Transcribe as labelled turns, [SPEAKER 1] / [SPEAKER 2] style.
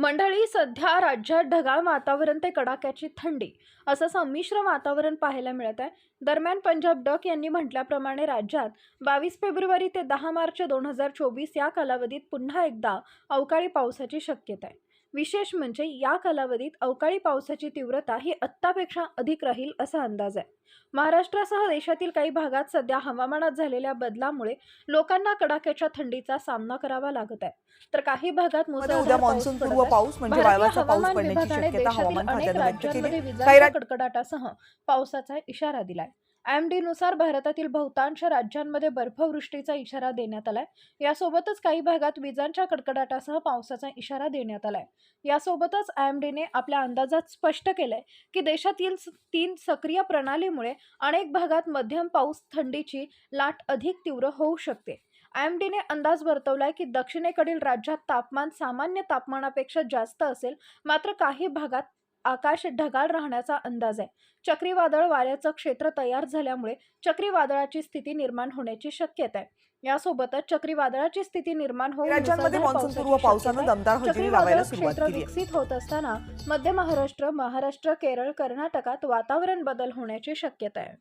[SPEAKER 1] मंडळी सध्या राज्यात ढगाळ वातावरण ते कडाक्याची थंडी असं संमिश्र वातावरण पाहायला मिळत आहे. दरम्यान पंजाब डक यांनी म्हटल्याप्रमाणे राज्यात बावीस फेब्रुवारी ते दहा मार्च दोन हजार चोवीस या कालावधीत पुन्हा एकदा अवकाळी पावसाची शक्यता आहे. विशेष म्हणजे या कालावधीत अवकाळी पावसाची तीव्रता ही आत्तापेक्षा अधिक राहील असा अंदाज आहे. महाराष्ट्रासह देशातील काही भागात सध्या हवामानात झालेल्या बदलामुळे लोकांना कडाक्याच्या थंडीचा सामना करावा लागत आहे. तर काही भागात
[SPEAKER 2] मान्सून पूर्व. पाऊस म्हणजे
[SPEAKER 1] हवामान विभागाने देशातील अनेक राज्यांमध्ये विजांच्या कडकडाटासह पावसाचा इशारा दिलाय. एम डीनुसार भारतातील बहुतांश राज्यांमध्ये बर्फवृष्टीचा इशारा देण्यात आलाय. यासोबतच काही भागात विजांच्या कडकडाटासह पावसाचा इशारा देण्यात आलाय. यासोबतच आयएमडीने आपल्या अंदाजात स्पष्ट केलंय की देशातील तीन सक्रिय प्रणालीमुळे अनेक भागात मध्यम पाऊस थंडीची लाट अधिक तीव्र होऊ शकते. आयएमडीने अंदाज वर्तवलाय की दक्षिणेकडील राज्यात तापमान सामान्य तापमानापेक्षा जास्त असेल मात्र काही भागात आकाश ढगाळ राहण्याचा अंदाज आहे. चक्रीवादळ वाऱ्याचं क्षेत्र तयार झाल्यामुळे चक्रीवादळाची स्थिती निर्माण होण्याची शक्यता आहे. यासोबतच चक्रीवादळाची स्थिती निर्माण होऊन चक्रीवादळ
[SPEAKER 2] लावायला सुरुवात
[SPEAKER 1] क्षेत्र विकसित होत असताना मध्य महाराष्ट्र महाराष्ट्र केरळ कर्नाटकात वातावरण बदल होण्याची शक्यता आहे.